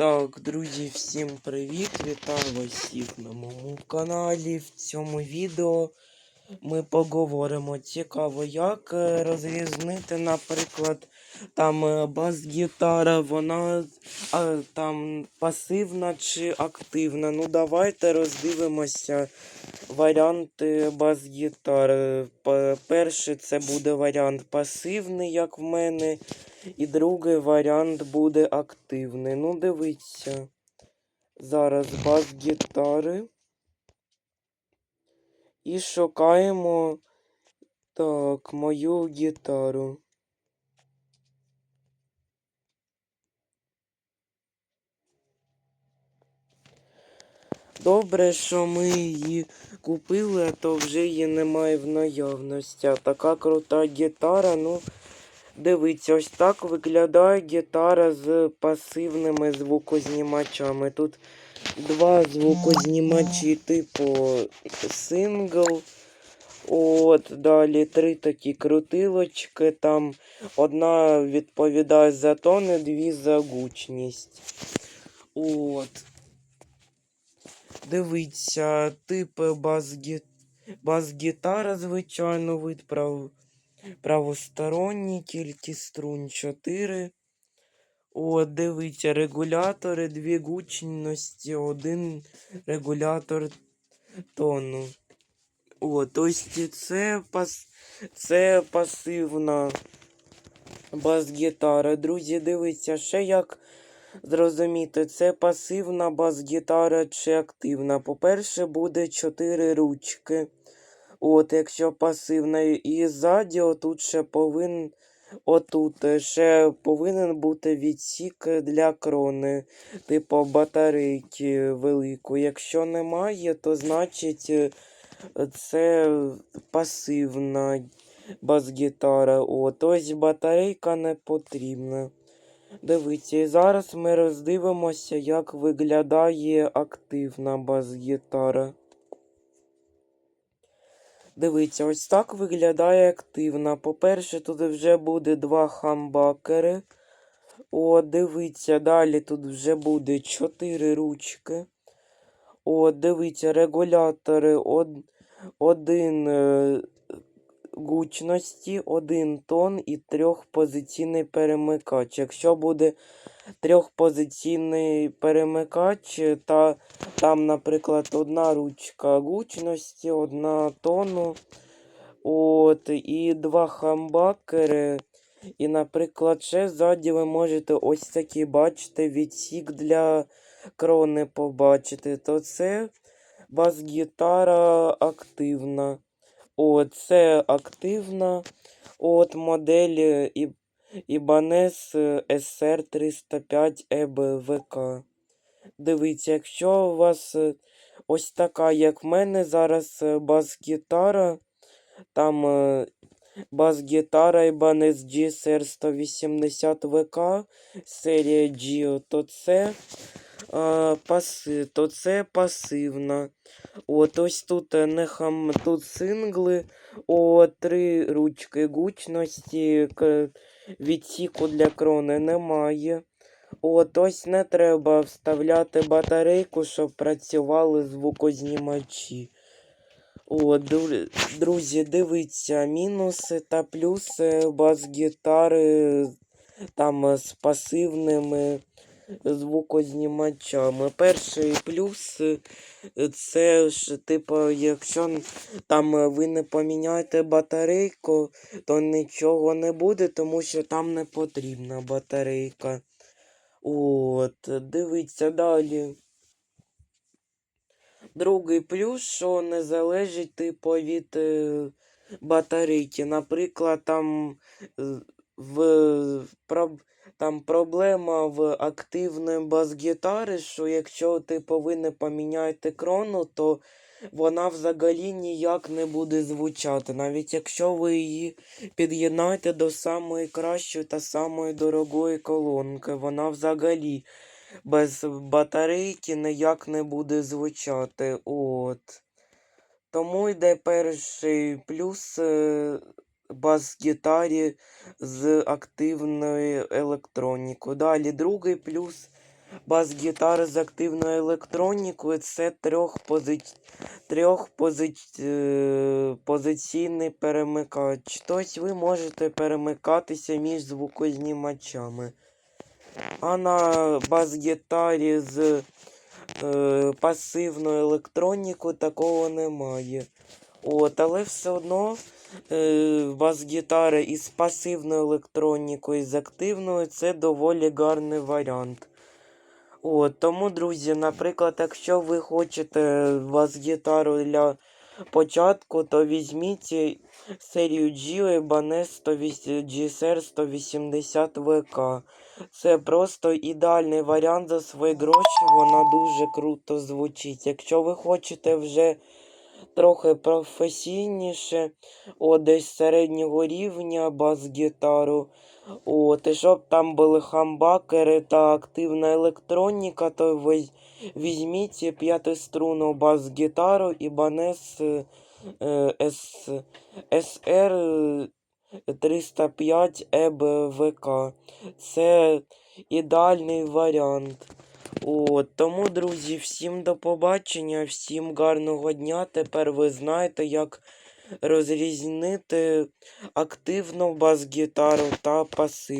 Так, друзі, всім привіт! Вітаю всіх на моєму каналі. В цьому відео ми поговоримо цікаво, як е, розрізнити, наприклад, там е, бас-гітара, вона там пасивна чи активна. Ну, давайте роздивимося варіанти бас-гітари. П- Перший це буде варіант пасивний, як в мене. І другий варіант буде активний. Ну, дивіться. Зараз бас-гітари. І шукаємо так, мою гітару. Добре, що ми її купили, а то вже її немає в наявності. Така крута гітара, ну. Дивіться, ось так виглядає гітара з пасивними звукознімачами. Тут два звукознімачі типу сингл. От, далі три такі крутилочки. Там одна відповідає за тони, дві за гучність. От. Дивіться, тип бас-гі... бас-гітара, звичайно, вид. Правосторонній, кількість струн 4. От, дивіться, регулятори, дві гучності, один регулятор тону. От, ось це, пас... це пасивна бас-гітара. Друзі, дивіться, ще як зрозуміти, це пасивна бас-гітара чи активна. По-перше, буде 4 ручки. От, якщо пасивна, і ззаді отут ще повинен отут е, ще повинен бути відсік для крони, типу батарейки великої. Якщо немає, то значить е, це пасивна бас-гітара. От, ось батарейка не потрібна. Дивіться, і зараз ми роздивимося, як виглядає активна бас-гітара. Дивіться, ось так виглядає активна. По-перше, тут вже буде два хамбакери. О, дивіться, далі тут вже буде 4 ручки. О, дивіться, регулятори од... один е... гучності, один тон і трьохпозиційний перемикач. Якщо буде трьохпозиційний перемикач, та там, наприклад, одна ручка гучності, одна тону, от, і два хамбакери. І, наприклад, ще ззаді ви можете ось такий бачите відсік для крони побачити. То це бас-гітара активна. От, це активна. От модель і Ibanez SR305 EBVK. Дивіться, якщо у вас е, ось така, як в мене зараз е, бас-гітара, там е, бас-гітара Ibanez GSR180 VK серія Gio, то це, а, паси, то це пасивна. От ось тут е, не хам, тут сингли, о, три ручки гучності, відсіку для крони немає. От ось не треба вставляти батарейку, щоб працювали звукознімачі. О, друзі, дивіться, мінуси та плюси бас-гітари там з пасивними звукознімачами. Перший плюс е, це ж, типу, якщо там е, ви не поміняєте батарейку, то нічого не буде, тому що там не потрібна батарейка. От, дивіться далі. Другий плюс, що не залежить типу від е, батарейки. Наприклад, там в там проблема в активної бас-гітари, що якщо ви не поміняєте крону, то вона взагалі ніяк не буде звучати. Навіть якщо ви її під'єднаєте до самої кращої та самої дорогої колонки, вона взагалі без батарейки ніяк не буде звучати. От. Тому йде перший плюс е, бас-гітарі з активною електронікою. Далі другий плюс бас-гітара з активною електронікою це трьохпози... трьохпози... е, позиційний перемикач. Тобто ви можете перемикатися між звукознімачами. А на бас-гітарі з е, пасивною електронікою такого немає. От, але все одно е, бас-гітара із пасивною електронікою з активною це доволі гарний варіант. От, тому, друзі, наприклад, якщо ви хочете бас-гітару для початку, то візьміть серію G 108 GSR 180 VK. Це просто ідеальний варіант за свої гроші, вона дуже круто звучить. Якщо ви хочете вже трохи професійніше, о, десь середнього рівня бас-гітару, от, і щоб там були хамбакери та активна електроніка, то візьміть п'ятиструнну бас-гітару е, S, SR 305 EBVK. Це ідеальний варіант. От, тому, друзі, всім до побачення, всім гарного дня. Тепер ви знаєте, як розрізнити активну бас-гітару та пасив.